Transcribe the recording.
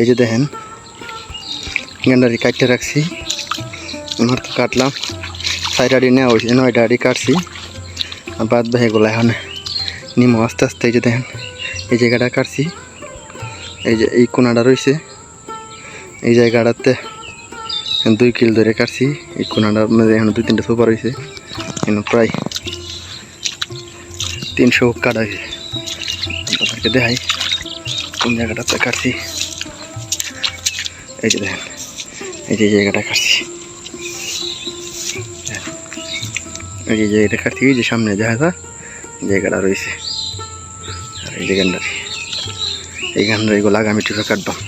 এই যে দেখেন গেন্ডারি কাটতে রাখছি আমার তো কাটলাম সাইডারি নেওয়া হয়েছে, নয়টা আড়ি কাটছি, আর বাদ বাকিগুলো এখন নিমো আস্তে আস্তে এই যে দেখেন, এই জায়গাটা কাটছি, এই যে এই কোনাটা রয়েছে, এই জায়গাটাতে দুই কিল ধরে কাটছি, এই কোনাটার মধ্যে এখন দুই তিনটা সুপার হয়েছে এখানে প্রায় তিনশো কাটা হয়েছে দেখাই, কোন জায়গাটাতে কাটছি। এই যে দেখেন, এই যে জায়গাটা কাটছি এই যে জায়গাটা কাটছি যে সামনে জায়গা জায়গাটা রয়েছে আর এই যে গান্ডারি এই গান্ডার এগুলো আগামী টিপে কাটবাম